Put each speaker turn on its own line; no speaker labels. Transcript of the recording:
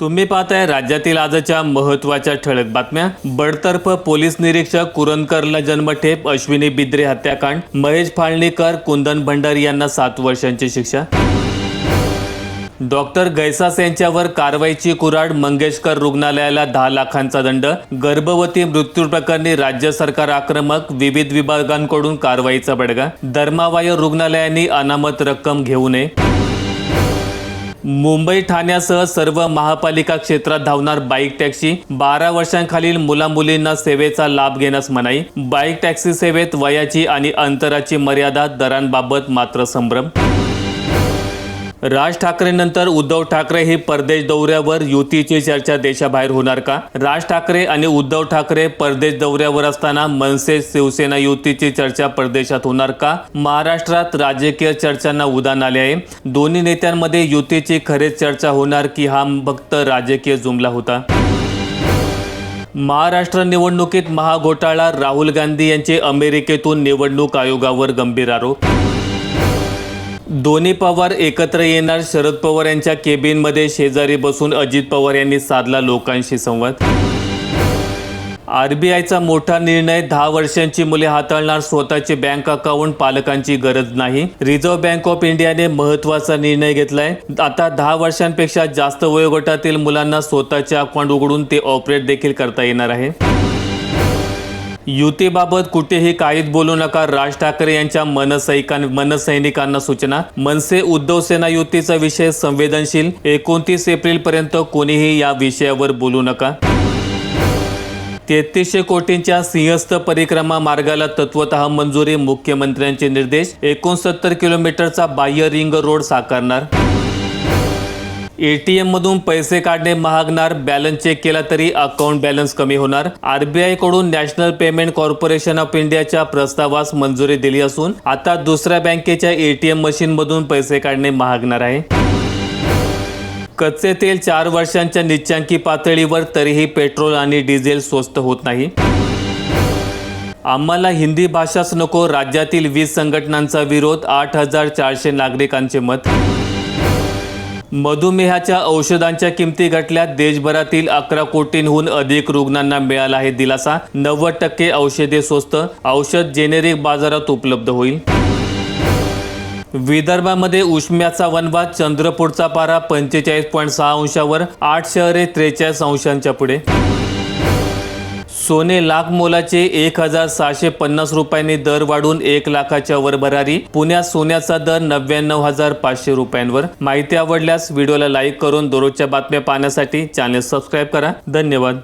तुम्ही पाहताय राज्यातील आजच्या महत्त्वाच्या ठळक बातम्या. बडतर्फ पोलीस निरीक्षक कुरणकरला जन्मठेप अश्विनी बिद्रे हत्याकांड महेश फाळणीकर कुंदन भंडारी यांना सात वर्षांची शिक्षा. डॉक्टर गैसास यांच्यावर कारवाईची कुराड मंगेशकर रुग्णालयाला दहा लाखांचा दंड. गर्भवती मृत्यू प्रकरणी राज्य सरकार आक्रमक विविध विभागांकडून कारवाईचा बडगा. धर्मावाय रुग्णालयांनी अनामत रक्कम घेऊ नये. मुंबई ठाण्यासह सर्व महापालिका क्षेत्रात धावणार बाईक टॅक्सी बारा वर्षांखालील मुलामुलींना सेवेचा लाभ घेण्यास मनाई. बाईक टॅक्सी सेवेत वयाची आणि अंतराची मर्यादा दरांबाबत मात्र संभ्रम. राज ठाकरेंनंतर उद्धव ठाकरे हे परदेश दौऱ्यावर युतीची चर्चा देशाबाहेर होणार का? राज ठाकरे आणि उद्धव ठाकरे परदेश दौऱ्यावर असताना मनसे शिवसेना युतीची चर्चा परदेशात होणार का? महाराष्ट्रात राजकीय चर्चांना उदान आले आहे. दोन्ही नेत्यांमध्ये युतीची खरेच चर्चा होणार की हा फक्त राजकीय जुमला होता? महाराष्ट्र निवडणुकीत महाघोटाळा राहुल गांधी यांचे अमेरिकेतून निवडणूक आयोगावर गंभीर आरोप दोन्ही पवार एकत्र येणार. शरद पवार यांच्या केबिनमध्ये शेजारी बसून अजित पवार यांनी साधला लोकांशी संवाद. आरबीआयचा मोठा निर्णय दहा वर्षांची मुले हाताळणार स्वतःचे बँक अकाउंट पालकांची गरज नाही. रिझर्व्ह बँक ऑफ इंडियाने महत्त्वाचा निर्णय घेतलाय. आता दहा वर्षांपेक्षा जास्त वयोगटातील मुलांना स्वतःचे अकाउंट उघडून ते ऑपरेट देखील करता येणार आहे. युतीबाबत कुठेही काहीच बोलू नका. राज ठाकरे यांच्या मनसैनिकां मनसैनिकांना सूचना. मनसे उद्धव सेना युतीचा विषय संवेदनशील. एकोणतीस एप्रिल पर्यंत कोणीही या विषयावर बोलू नका. तेहतीसशे कोटींच्या सिंहस्थ परिक्रमा मार्गाला तत्वत मंजुरी मुख्यमंत्र्यांचे निर्देश. एकोणसत्तर किलोमीटरचा बाह्य रिंग रोड साकारणार. एटीएम मधून पैसे काढणे महागणार बॅलन्स चेक केला तरी अकाउंट बॅलन्स कमी होणार. आरबीआयकडून नॅशनल पेमेंट कॉर्पोरेशन ऑफ इंडियाच्या प्रस्तावास मंजुरी दिली असून आता दुसऱ्या बँकेच्या एटीएम मशीन मधून पैसे काढणे महागणार आहे. कच्चे तेल चार वर्षांच्या निच्चांकी पातळीवर तरीही पेट्रोल आणि डिझेल स्वस्त होत नाही. आम्हाला हिंदी भाषाच नको राज्यातील वीज संघटनांचा विरोध आठ हजार चारशे नागरिकांचे मत. मधुमेहाच्या औषधांच्या किमती घटल्या देशभरातील अकरा कोटींहून अधिक रुग्णांना मिळाला आहे दिलासा. नव्वद टक्के औषधे स्वस्त औषध जेनेरिक बाजारात उपलब्ध होईल. विदर्भामध्ये उष्म्याचा वनवाद चंद्रपूरचा पारा पंचेचाळीस पॉईंट सहा अंशावर आठ शहरे त्रेचाळीस अंशांच्या पुढे. सोने लाख मोलाचे एक हजार सहाशे पन्नास रुपयांनी दर वाढून एक लाखाच्या वर भरारी. पुण्यात सोन्याचा दर नव्याण्णव हजार पाचशे रुपयांवर. माहिती आवडल्यास व्हिडिओला लाईक करून दररोजच्या बातम्या पाहण्यासाठी चॅनल सबस्क्राईब करा. धन्यवाद.